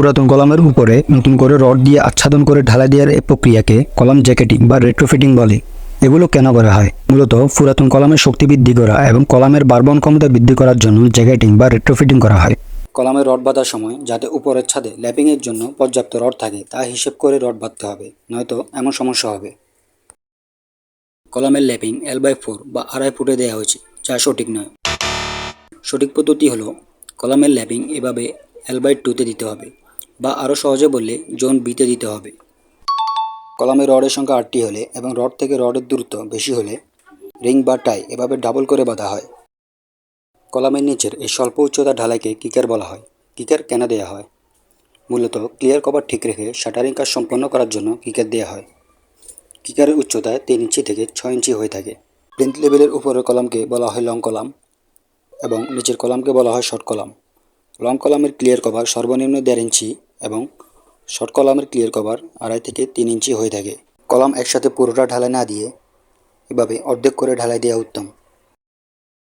পুরাতন কলামের উপরে নতুন করে রড দিয়ে আচ্ছাদন করে ঢালাই দেওয়ার এই প্রক্রিয়াকে কলাম জ্যাকেটিং বা রেট্রোফিটিং বলে। এগুলো কেন করা হয়? মূলত পুরাতন কলামের শক্তি বৃদ্ধি করা এবং কলামের বারবন ক্ষমতা বৃদ্ধি করার জন্য জ্যাকেটিং বা রেট্রোফিটিং করা হয়। কলামে রড বাঁধার সময় যাতে উপরের ছাদে ল্যাপিংয়ের জন্য পর্যাপ্ত রড থাকে, তা হিসেব করে রড বাঁধতে হবে, নয়তো এমন সমস্যা হবে। কলামের ল্যাপিং এল বাই ফোর বা আড়াই ফুটে দেওয়া হয়েছে, যা সঠিক নয়। সঠিক পদ্ধতি হলো কলামের ল্যাপিং এভাবে এল বাই টুতে দিতে হবে। বা আরও সহজে বললে, জোন বিতে দিতে হবে। কলামে রডের সংখ্যা আটটি হলে এবং রড থেকে রডের দূরত্ব বেশি হলে রিং বা টাই এভাবে ডাবল করে বাঁধা হয়। কলামের নিচের এই স্বল্প উচ্চতার ঢালাইকে কিকার বলা হয়। কিকার কেন দেওয়া হয়? মূলত ক্লিয়ার কভার ঠিক রেখে শাটারিং কাজ সম্পন্ন করার জন্য কিকার দেওয়া হয়। কিকারের উচ্চতা তিন ইঞ্চি থেকে ছয় ইঞ্চি হয়ে থাকে। প্রিন্ট লেভেলের উপরের কলামকে বলা হয় লং কলাম এবং নিচের কলামকে বলা হয় শর্ট কলাম। লং কলামের ক্লিয়ার কভার সর্বনিম্ন দেড় ইঞ্চি এবং শর্ট কলামের ক্লিয়ার কভার আড়াই থেকে তিন ইঞ্চি হয়ে থাকে। কলাম একসাথে পুরোটা ঢালাই না দিয়ে এভাবে অর্ধেক করে ঢালাই দেওয়া উত্তম।